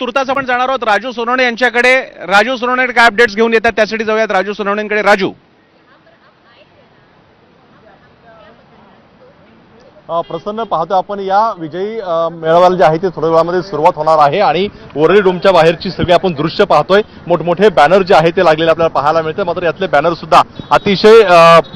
तुर्तास आपण जाणार आहोत. राजू सोनवणे यांच्याकडे. राजू सोनवणे काय अपडेट्स घेऊन येतात? त्यासाठी जाऊयात राजू सोनवणेंकडे. राजू. प्रसन्न पाहतो आपण या विजयी मेळाव्याला जे आहे ते थोड्या वेळामध्ये सुरुवात होणार आहे आणि वरळी डोमच्या बाहेरची सगळी आपण दृश्य पाहतोय. मोठमोठे बॅनर जे आहे ते लागलेले आपल्याला पाहायला मिळते. मात्र यातले बॅनर सुद्धा अतिशय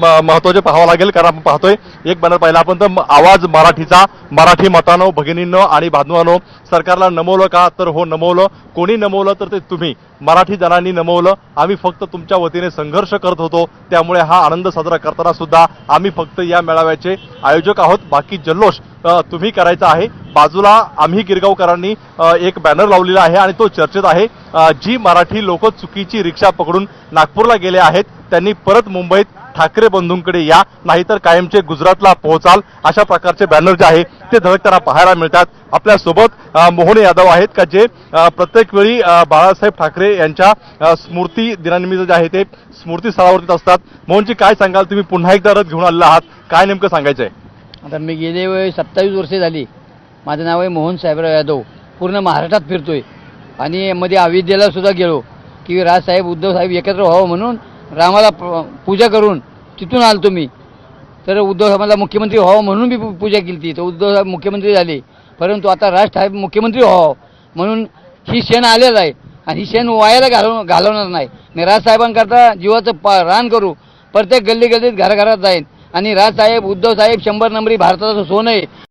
म- महत्त्वाचे पाहावं लागेल. कारण आपण पाहतोय एक बॅनर पाहिला आपण तर आवाज मराठीचा. मराठी मतानो भगिनींनो आणि बांधवानो सरकारला नमवलं का तर हो नमवलं. कोणी नमवलं तर ते तुम्ही. मराठी जणांनी नमवलं. आम्ही फक्त तुमच्या वतीने संघर्ष करत होतो. त्यामुळे हा आनंद साजरा करताना सुद्धा आम्ही फक्त या मेळाव्याचे आयोजक आहोत. बाकी जल्लोष तुम्ही करायचा आहे. बाजूला आम्ही गिरगावकरांनी एक बॅनर लावलेला आहे आणि तो चर्चेत आहे. जी मराठी लोक चुकीची रिक्षा पकडून नागपूरला गेले आहेत त्यांनी परत मुंबईत ठाकरे बंधूंकडे या नाहीतर कायमचे गुजरातला पोहोचाल अशा प्रकारचे बॅनर जे आहे ते धडकताना पाहायला मिळतात. आपल्यासोबत मोहन यादव आहेत का जे प्रत्येक वेळी बाळासाहेब ठाकरे यांच्या स्मृती दिनानिमित्त जे आहे ते स्मृती स्थळावरती असतात. मोहनजी काय सांगाल? तुम्ही पुन्हा एकदा रथ घेऊन आलेला आहात. काय नेमकं सांगायचं आहे आता मी गेले वय सत्तावीस वर्षे झाली. माझं नाव आहे मोहन साहेबराव यादव. पूर्ण महाराष्ट्रात फिरतोय. आणि मध्ये अयोध्येला सुद्धा गेलो. की राजसाहेब उद्धव साहेब एकत्र व्हावं म्हणून रामाला पूजा करून तिथून आलो मी. तर उद्धव साहेबांना मुख्यमंत्री व्हावं म्हणून मी पूजा केली ती तर उद्धव साहेब मुख्यमंत्री झाले. परंतु आता राज साहेब मुख्यमंत्री व्हावं म्हणून ही शेण आलेलं आहे. आणि ही शेण वायाला घालव घालवणार नाही. मी राजसाहेबांकरता जीवाचं पा रान करू. प्रत्येक गल्ली गल्लीत घराघरात जाईन. आणि राजसाहेब उद्धव साहेब शंभर नंबरी भारताचं सोनं आहे.